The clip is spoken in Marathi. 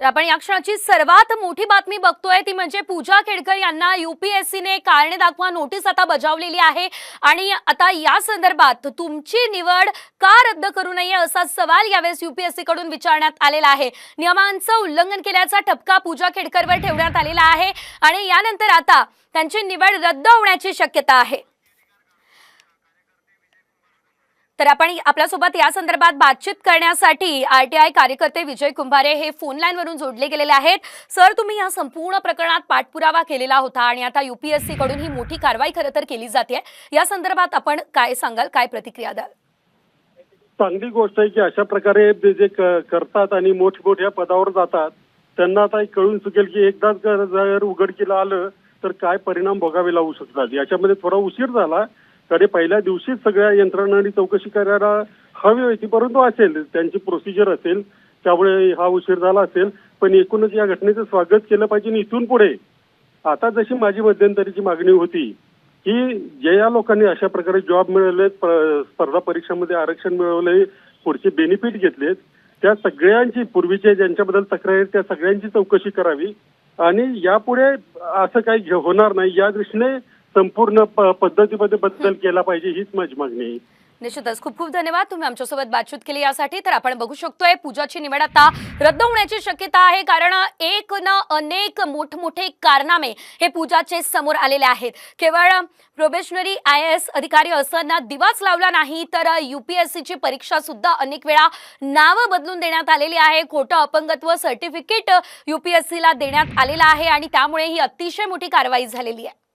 तर आपण या क्षणाची सर्वात मोठी बातमी बघतोय ती म्हणजे पूजा खेडकर यांना युपीएससीने कारणे दाखवा नोटीस आता बजावलेली आहे. आणि आता या संदर्भात तुमची निवड का रद्द करू नये असा सवाल यावेळेस युपीएससी कडून विचारण्यात आलेला आहे. नियमांचं उल्लंघन केल्याचा ठपका पूजा खेडकरवर ठेवण्यात आलेला आहे. आणि यानंतर आता त्यांची निवड रद्द होण्याची शक्यता आहे. तर आपण आपल्यासोबत या संदर्भात बातचीत करण्यासाठी आरटीआय कार्यकर्ते विजय कुंभारे हे फोन लाईन वरून जोडले गेलेले आहेत. सर तुम्ही या संपूर्ण प्रकरणात पाठपुरावा केलेला होता आणि आता युपीएससी कडून ही मोठी कारवाई खरं तर केली जाते या संदर्भात आपण काय सांगाल काय प्रतिक्रिया द्याल? चांगली गोष्ट आहे की अशा प्रकारे ते जे करतात आणि मोठमोठ्या पदावर जातात त्यांना आता कळून चुकेल की एकदाच जर उघडकीला आलं तर काय परिणाम भोगावे लागू शकतात. याच्यामध्ये थोडा उशीर झाला तरी पहिल्या दिवशीच सगळ्या यंत्रणांनी चौकशी करायला हवी होती परंतु असेल त्यांची प्रोसिजर असेल त्यामुळे हा उशीर झाला असेल. पण एकूणच या घटनेचं स्वागत केलं पाहिजे आणि इथून पुढे आता जशी माझी मध्यंतरीची मागणी होती की जे या लोकांनी अशा प्रकारे जॉब मिळवले स्पर्धा परीक्षांमध्ये आरक्षण मिळवले पुढचे बेनिफिट घेतलेत त्या सगळ्यांची पूर्वीचे ज्यांच्याबद्दल तक्रार आहेत त्या सगळ्यांची चौकशी करावी. आणि यापुढे असं काही घे- होणार नाही या दृष्टीने संपूर्ण पद्धतीमध्ये बदल केला पाहिजे हीच माझी मागणी आहे. निश्चितच. खूप खूप धन्यवाद. तुम्ही आमच्यासोबत बातचीत केली यासाठी. तर आपण बघू शकतोय पूजाची निवड आता रद्द होण्याची शक्यता आहे. कारण एक न अनेक मोठमोठे कारनामे हे पूजाचे समोर आलेले आहेत. केवळ प्रोबेशनरी आय एस अधिकारी असताना दिवाच लावला नाही तर युपीएससीची परीक्षा सुद्धा अनेक वेळा नावं बदलून देण्यात आलेली आहे. खोटं अपंगत्व सर्टिफिकेट युपीएससीला देण्यात आलेलं आहे आणि त्यामुळे ही अतिशय मोठी कारवाई झालेली आहे.